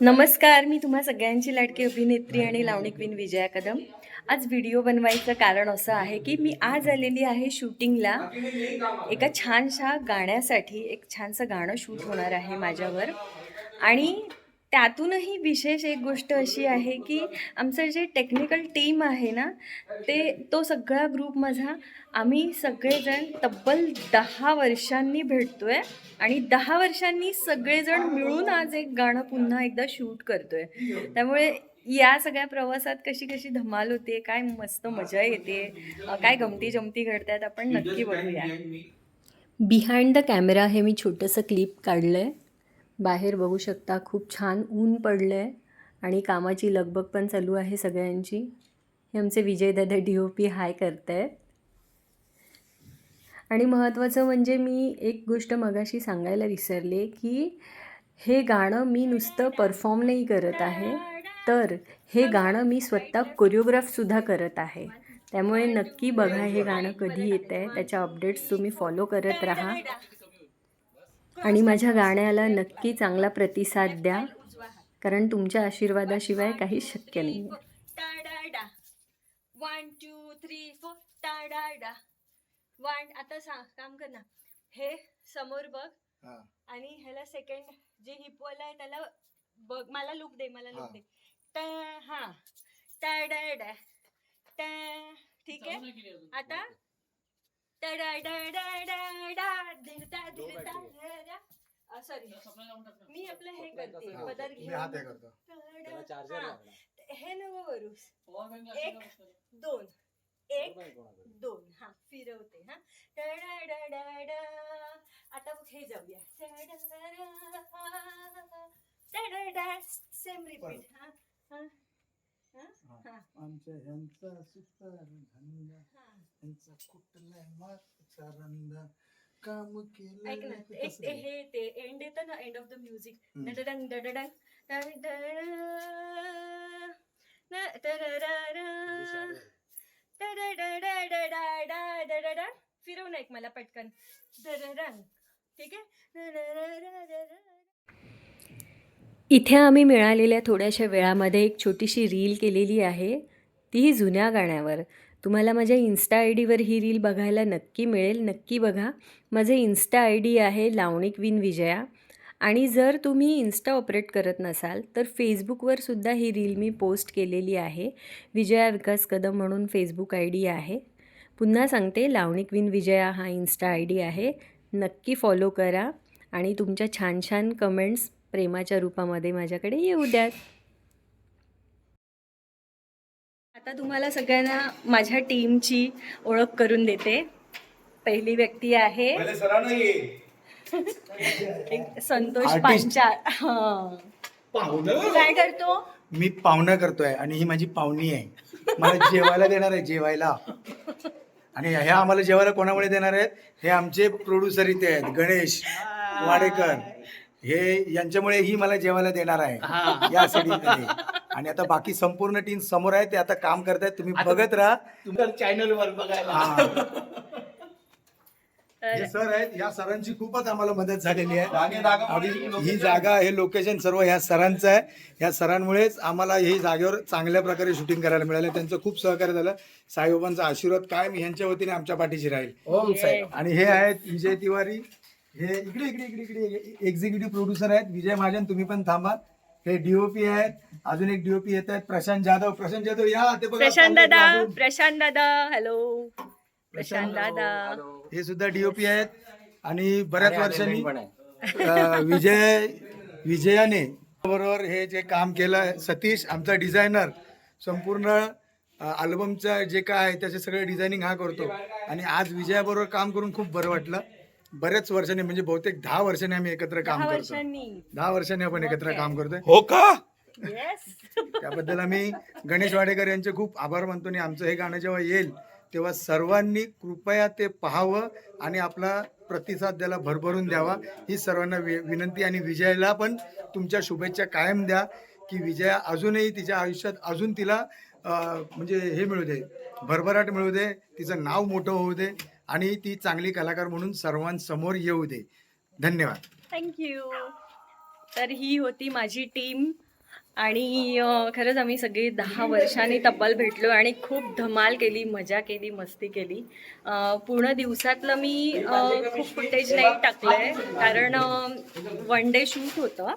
नमस्कार मी तुम्हा सगळ्यांची लाडकी अभिनेत्री आणि लावणी क्वीन विजया कदम. आज व्हिडिओ बनवायचं कारण असं आहे की मी आज आलेली आहे शूटिंगला. एका छानशा गाण्यासाठी एक छानसं गाणं शूट होणार आहे माझ्यावर. आणि त्यातूनही विशेष एक गोष्ट अशी आहे की आमचं जे टेक्निकल टीम आहे ना ते तो सगळा ग्रुप माझा आम्ही सगळेजण तब्बल दहा वर्षांनी भेटतोय आणि दहा वर्षांनी सगळेजण मिळून आज एक गाणं पुन्हा एकदा शूट करतोय. त्यामुळे या सगळ्या प्रवासात कशी कशी धमाल होते काय मस्त मजा येते काय गमती जमती घडतात आपण नक्की बघूया. बिहाइंड द कॅमेरा हे मी छोटंसं क्लिप काढलं आहे बाहेर बघू शकता. खूप छान ऊन पडलं आहे आणि कामाची लगबग पण चालू आहे सगळ्यांची. हे आमचे विजयदादा डी ओ पी हाय करत आहेत आणि महत्त्वाचं म्हणजे मी एक गोष्ट मगाशी सांगायला विसरले की हे गाणं मी नुसतं परफॉर्म नाही करत आहे तर हे गाणं मी स्वतः कोरिओग्राफसुद्धा करत आहे. त्यामुळे नक्की बघा हे गाणं कधी येतं आहे त्याच्या अपडेट्स तुम्ही फॉलो करत राहा. आणि माझ्या गाण्याला नक्की चांगला प्रतिसाद द्या कारण तुमच्या आशीर्वादाशिवाय काही शक्य नाही. One two three four tada one आता सांग काम कर ना. हे समोर बघ. हा. आणि ह्याला सेकंड जे हिपवाला आहे त्याला बघ. मला लुक दे मला. लुक दे. टा- हा. टाडा टा ठीक आहे? आता? सॉरी मी आपलं हे करते हा, पदर मी हात हे घेऊन. करतो. हा, हे नको करू. एक दोन. एक दोन. हा फिरवते हा. आता बघ हे जाऊया. सेम रिपीट हा हा आमच्या ह्यांचा सुतार धंदा ह्यांचा कुठला मागचा रंदा काम केलं ऐक ना एक ते? हे ते एंड येतं ना एंड ऑफ द म्युझिक हम्म. डडडंग डडडंग डड- डड- न- डडडडा. डडडडडडडा- डडडा. फिरव ना एक मला पटकन डडडंग. ठीक आहे. इथे आम्ही मिळालेल्या थोड्याशा वेळामध्ये एक छोटीशी रील केलेली आहे तीही जुन्या गाण्यावर तुम्हाला माझ्या इन्स्टा आय डीवर ही रील बघायला नक्की मिळेल. नक्की बघा. माझे इन्स्टा आय डी आहे लावणी क्वीन विजया. आणि जर तुम्ही इन्स्टा ऑपरेट करत नसाल तर फेसबुकवर सुद्धा ही रील मी पोस्ट केलेली आहे. विजया विकास कदम म्हणून फेसबुक आय डी आहे. पुन्हा सांगते लावणी क्वीन विजया हा इन्स्टा आय डी आहे. नक्की फॉलो करा. आणि तुमच्या छान छान कमेंट्स प्रेमाच्या रूपामध्ये माझ्याकडे येऊ द्यात. आता तुम्हाला सगळ्यांना माझ्या टीमची ओळख करून देते. पहिली व्यक्ती आहे. एक संतोष Artist. पांचाळ. हा. तू काय करतो? मी पाहुणं करतोय आणि ही माझी पाहुणी आहे. मला जेवायला देणार आहे जेवायला. आणि ह्या आम्हाला जेवायला कोणामुळे देणार आहेत? हे आमचे प्रोड्युसर इथे आहेत गणेश वाडेकर. हे यांच्यामुळे ही मला जेवायला देणार आहे. या सिडीमध्ये आणि आता बाकी संपूर्ण टीम समोर आहे ते आता काम करतायत. तुम्ही बघत राहा. तुमच्या चॅनल वर बघायला. हा. सर आहेत या सरांची खूपच आम्हाला मदत झालेली आहे. आणि ही जागा हे लोकेशन सर्व ह्या सरांचं आहे. या सरांमुळेच आम्हाला ही जागेवर चांगल्या प्रकारे शूटिंग करायला मिळालं. त्यांचं खूप सहकार्य झालं. साईबाबांचा आशीर्वाद कायम ह्यांच्या वतीने आमच्या पाठीशी राहील. ओम साहेब. आणि हे आहेत विजय तिवारी. हे इकडे इकडे इकडे इकडे एक्झिक्युटिव्ह प्रोड्युसर आहेत. विजय महाजन तुम्ही पण थांबा. हे डीओपी आहेत. अजून एक डीओपी येत आहेत. प्रशांत जाधव. प्रशांत जाधव या. ते बघा प्रशांत दादा. प्रशांत दादा. हॅलो प्रशांत दादा. हे सुद्धा डीओपी आहेत. आणि बऱ्याच वर्षांनी. अ, विजय विजयाने बरोबर हे जे काम केलं सतीश आमचा डिझायनर संपूर्ण अल्बमचं जे काय आहे त्याचे सगळे डिझायनिंग हा करतो. आणि आज विजयाबरोबर काम करून खूप बरं वाटलं. बऱ्याच वर्षांनी म्हणजे बहुतेक दहा वर्षांनी आम्ही एकत्र काम दहा करतो. वर्षांनी. दहा वर्षांनी आपण एकत्र Okay. काम करतोय. हो का? येस त्याबद्दल आम्ही गणेश वाडेकर यांचे खूप आभार मानतो आणि आमचं हे गाणं जेव्हा येईल तेव्हा सर्वांनी कृपया ते पाहावं आणि आपला प्रतिसाद त्याला भरभरून द्यावा. ही सर्वांना वि- विनंती आणि विजयाला पण तुमच्या शुभेच्छा कायम द्या की विजया अजूनही तिच्या आयुष्यात अजून तिला अं, म्हणजे हे मिळू दे भरभराट मिळू दे तिचं नाव मोठं होऊ दे. आणि ती चांगली कलाकार म्हणून सर्वांसमोर येऊ दे. धन्यवाद. थँक्यू तर ही होती माझी टीम. आणि खरंच आम्ही सगळे दहा वर्षांनी तब्बल भेटलो आणि खूप धमाल केली मजा केली मस्ती केली. पूर्ण दिवसातलं मी खूप फुटेज नाही टाकलं आहे कारण वन डे शूट होतं.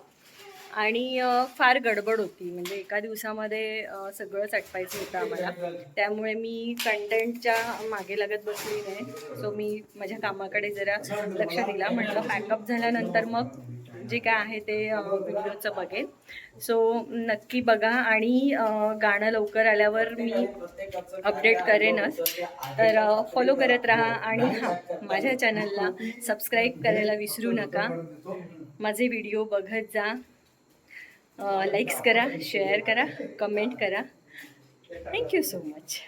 आणि फार गडबड होती. म्हणजे एका दिवसामध्ये सगळंच अटपायचं होतं आम्हाला. त्यामुळे मी कंटेंटच्या मागे लागत बसली नाही. सो मी माझ्या कामाकडे जरा लक्ष दिला. म्हटलं पॅकअप झाल्यानंतर मग जे काय आहे ते व्हिडिओचं बघेन. सो नक्की बघा आणि गाणं लवकर आल्यावर मी अपडेट करेनच. तर फॉलो करत राहा आणि हां माझ्या चॅनलला सबस्क्राईब करायला विसरू नका. माझे व्हिडिओ बघत जा. लाईक्स करा शेअर करा कमेंट करा. Thank you so much